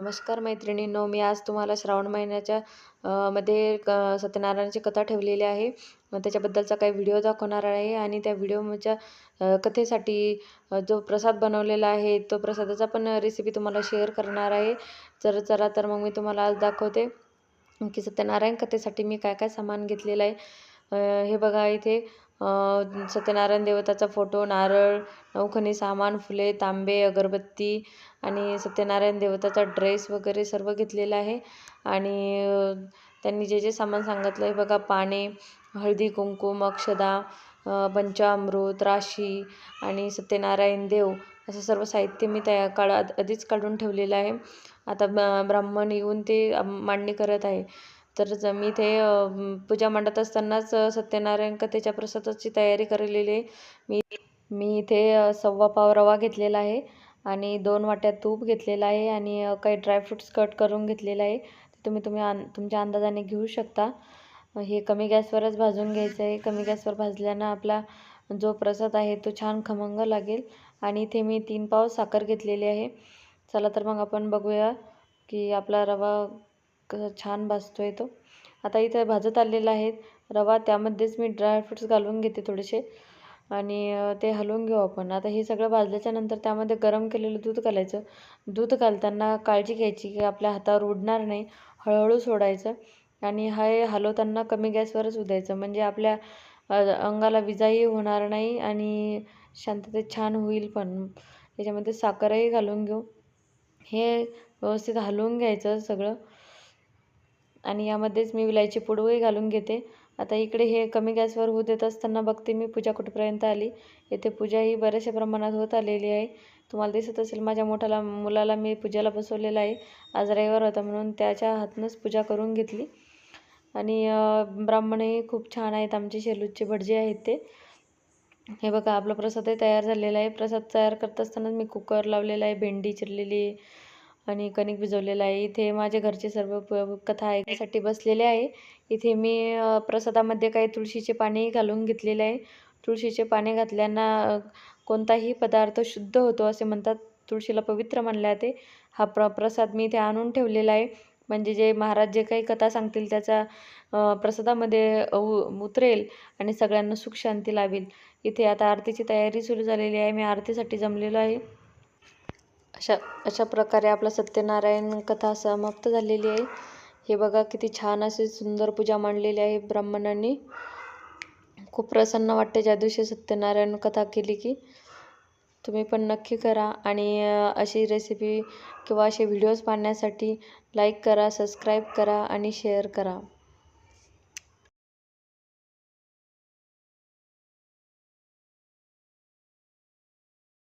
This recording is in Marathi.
नमस्कार मैत्रिणींनो मी आज तुम्हाला श्रावण महिन्याच्या मध्ये क सत्यनारायणाची कथा ठेवलेली आहे. त्याच्याबद्दलचा काही व्हिडिओ दाखवणार आहे आणि त्या व्हिडिओच्या कथेसाठी जो प्रसाद बनवलेला आहे तो प्रसादाचा पण रेसिपी तुम्हाला शेअर करणार आहे. तर चला तर मग मी तुम्हाला आज दाखवते की सत्यनारायण कथेसाठी मी काय काय सामान घेतलेलं आहे. हे बघा इथे सत्यनारायण देवताचा फोटो नारळ नवखणी सामान फुले तांबे अगरबत्ती आणि सत्यनारायण देवताचा ड्रेस वगैरे सर्व घेतलेला आहे. आणि त्यांनी जे जे सामान सांगितलं आहे बघा पाने हळदी कुंकुम अक्षदा पंचामृत राशी आणि सत्यनारायण देव असं सर्व साहित्य मी तया काढ आधीच काढून ठेवलेलं आहे. आता ब ब्राह्मण येऊन ते मांडणी करत आहे. तर मी ते पूजा मांडत असतानाच सत्यनारायण कथेच्या प्रसादाची तयारी केलेली आहे. मी मी इथे सव्वा पाव रवा घेतलेला आहे आणि दोन वाट्या तूप घेतलेलं आहे आणि काही ड्रायफ्रूट्स कट करून घेतलेलं आहे. ते तुम्ही तुम्ही अं तुमच्या अंदाजाने घेऊ शकता. हे कमी गॅसवरच भाजून घ्यायचं आहे. कमी गॅसवर भाजल्यानं आपला जो प्रसाद आहे तो छान खमंग लागेल. आणि इथे मी तीन पाव साखर घेतलेली आहे. चला तर मग आपण बघूया की आपला रवा कसं छान भाजतो आहे तो. आता इथं भाजत आलेला आहे. रवा त्यामध्येच मी ड्रायफ्रुट्स घालून घेते थोडेसे. आणि ते हलवून घेऊ आपण. आता हे सगळं भाजल्याच्या नंतर त्यामध्ये गरम केलेलं दूध घालायचं. दूध घालताना काळजी घ्यायची की आपल्या हातावर उडणार नाही. हळूहळू सोडायचं. आणि हे हलवताना कमी गॅसवरच उदायचं म्हणजे आपल्या अंगाला विजाही होणार नाही आणि शांततेत छान होईल पण. त्याच्यामध्ये साखरही घालून घेऊ. हे व्यवस्थित हलवून घ्यायचं सगळं. आणि यामध्येच मी विलायची पुडवही घालून घेते. आता इकडे हे कमी गॅसवर होऊ देत असताना बघते मी पूजा कुठपर्यंत आली. येथे पूजा ही बऱ्याचशा प्रमाणात होत आलेली आहे. तुम्हाला दिसत असेल माझ्या मोठ्याला मुलाला मी पूजेला बसवलेलं आहे. आज रविवार होता म्हणून त्याच्या हातनंच पूजा करून घेतली. आणि ब्राह्मणही खूप छान आहेत. आमचे शेलूचे भटजे आहेत ते. हे बघा आपला प्रसादही तयार झालेला आहे. प्रसाद तयार करत असतानाच मी कुकर लावलेला आहे भेंडी चिरलेली आहे. आणि कणिक भिजवलेलं आहे. इथे माझे घरचे सर्व प कथा ऐकण्यासाठी बसलेले आहे. इथे मी प्रसादामध्ये काही तुळशीचे पानेही घालून घेतलेले आहे. तुळशीचे पाने घातल्यानं कोणताही पदार्थ शुद्ध होतो असे म्हणतात. तुळशीला पवित्र मानले जाते. हा प्र प्रसाद मी इथे आणून ठेवलेला आहे. म्हणजे जे महाराज जे काही कथा सांगतील त्याचा प्रसादामध्ये उ उतरेल आणि सगळ्यांना सुख शांती लाभेल. इथे आता आरतीची तयारी सुरू झालेली आहे. मी आरतीसाठी जमलेलो आहे. अशा अशा प्रकारे आपला सत्यनारायण कथा समाप्त झालेली आहे. हे बघा किती छान अशी सुंदर पूजा मांडलेली आहे ब्राह्मणांनी. खूप प्रसन्न वाटते ज्या दिवशी सत्यनारायण कथा केली की. तुम्ही पण नक्की करा आणि अशी रेसिपी किंवा असे व्हिडिओज पाहण्यासाठी लाईक करा सबस्क्राईब करा आणि शेअर करा.